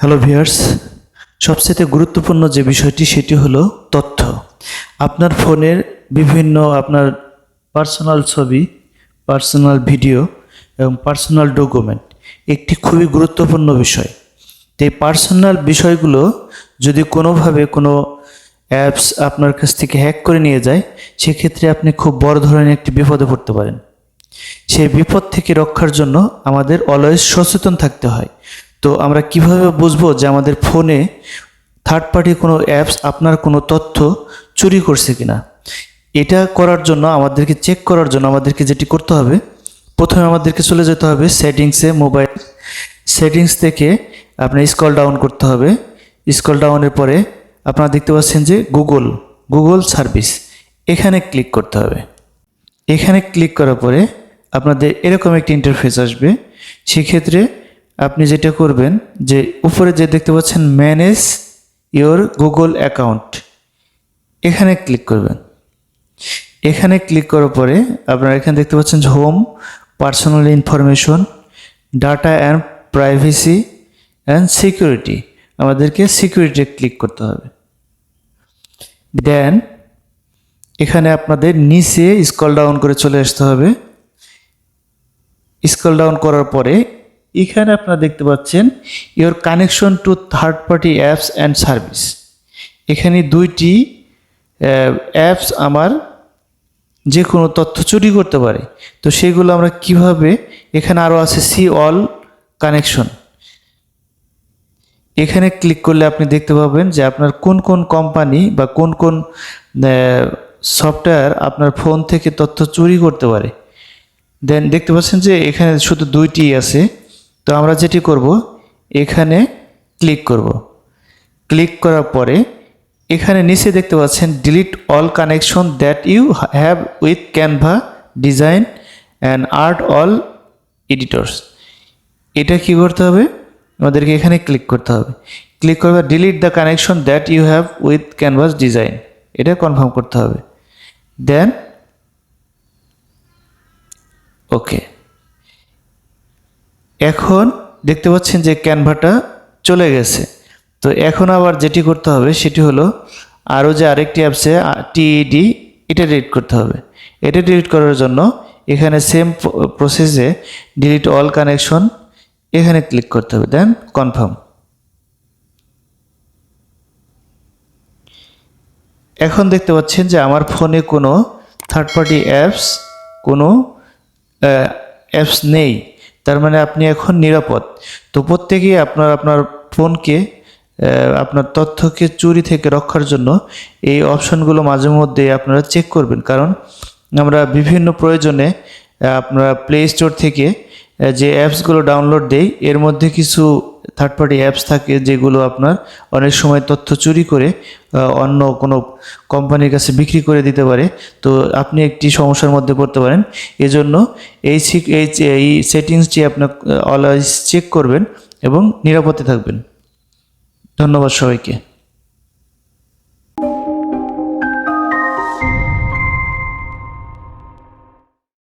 Hello viewers সবচেয়ে গুরুত্বপূর্ণ যে বিষয়টি, সেটি হলো তথ্য। আপনার ফোনের বিভিন্ন আপনার পার্সোনাল ছবি পার্সোনাল ভিডিও এবং পার্সোনাল ডকুমেন্ট একটি খুবই গুরুত্বপূর্ণ বিষয়। তো এই পার্সোনাল বিষয়গুলো যদি কোনোভাবে কোনো অ্যাপস আপনার কাছ থেকে হ্যাক করে নিয়ে যায়, সেক্ষেত্রে আপনি খুব বড় ধরনের একটি বিপদে পড়তে পারেন। সেই বিপদ থেকে রক্ষার জন্য আমাদের অলওয়েজ সচেতন থাকতে হয়। তো আমরা কীভাবে বুঝব যে আমাদের ফোনে থার্ড পার্টি কোনো অ্যাপস আপনার কোনো তথ্য চুরি করছে কিনা? এটা করার জন্য, আমাদেরকে চেক করার জন্য আমাদেরকে যেটি করতে হবে, প্রথমে আমাদেরকে চলে যেতে হবে সেটিংসে মোবাইল সেটিংস থেকে আপনার স্কল ডাউন করতে হবে। স্কল ডাউনের পরে আপনারা দেখতে পাচ্ছেন যে গুগল গুগল সার্ভিস। এখানে ক্লিক করতে হবে। এখানে ক্লিক করার পরে আপনাদের এরকম একটি ইন্টারফেস আসবে। সেক্ষেত্রে আপনি যেটা করবেন যে উপরে যে দেখতে পাচ্ছেন ম্যানেজ ইওর গুগল অ্যাকাউন্ট এখানে ক্লিক করবেন। এখানে ক্লিক করার পরে আপনারা এখানে দেখতে পাচ্ছেন যে home personal information data and privacy and security আমাদেরকে সিকিউরিটি ক্লিক করতে হবে। দেন এখানে আপনাদের নিচে স্কল ডাউন করে চলে আসতে হবে। স্কল ডাউন করার পরে, এখানে আপনারা দেখতে পাচ্ছেন your connection to third party apps and service এখানে দুইটি অ্যাপস আমার যে কোনো তথ্য চুরি করতে পারে। তো সেগুলো আমরা কীভাবে, এখানে আরও আছে সি অল কানেকশন এখানে ক্লিক করলে আপনি দেখতে পাবেন যে আপনার কোন কোন কোম্পানি বা কোন কোন সফটওয়্যার আপনার ফোন থেকে তথ্য চুরি করতে পারে। দেন দেখতে পাচ্ছেন যে এখানে শুধু দুইটি আছে। তো আমরা যেটি করব, এখানে ক্লিক করব। ক্লিক করার পরে এখানে নিচে দেখতে পাচ্ছেন delete all connection that you have with Canva design and art all editors এটা কি করতে হবে? আমাদেরকে এখানে ক্লিক করতে হবে। ক্লিক করবে delete the connection that you have with Canvas design এটা কনফার্ম করতে হবে। দেন ওকে এখন দেখতে পাচ্ছেন যে ক্যানভাটা চলে গেছে। তো এখন আবার যেটি করতে হবে সেটি হলো আরও যে আরেকটি অ্যাপসে টিইডি এটা ডিলিট করতে হবে। এটা ডিলিট করার জন্য এখানে সেম প্রসেসে ডিলিট অল কানেকশন এখানে ক্লিক করতে হবে দেন কনফার্ম এখন দেখতে পাচ্ছেন যে আমার ফোনে কোনো থার্ড পার্টি অ্যাপস কোনো অ্যাপস নেই। তার মানে আপনি এখন নিরাপদ। তো প্রত্যেকেই আপনার আপনার ফোনকে আপনার তথ্যকে চুরি থেকে রক্ষার জন্য এই অপশনগুলো মাঝে মধ্যে আপনারা চেক করবেন। কারণ আমরা বিভিন্ন প্রয়োজনে আপনারা প্লে স্টোর থেকে যে অ্যাপসগুলো ডাউনলোড দেই, এর মধ্যে কিছু থার্ড পার্টি অ্যাপস থাকে যেগুলো আপনার অনেক সময় তথ্য চুরি করে অন্য কোনো কোম্পানির কাছে বিক্রি করে দিতে পারে। তো আপনি একটি সমস্যার মধ্যে পড়তে পারেন। এজন্য এই এই সেটিংসটি আপনার অলওয়েজ চেক করবেন এবং নিরাপদে থাকবেন। ধন্যবাদ সবাইকে।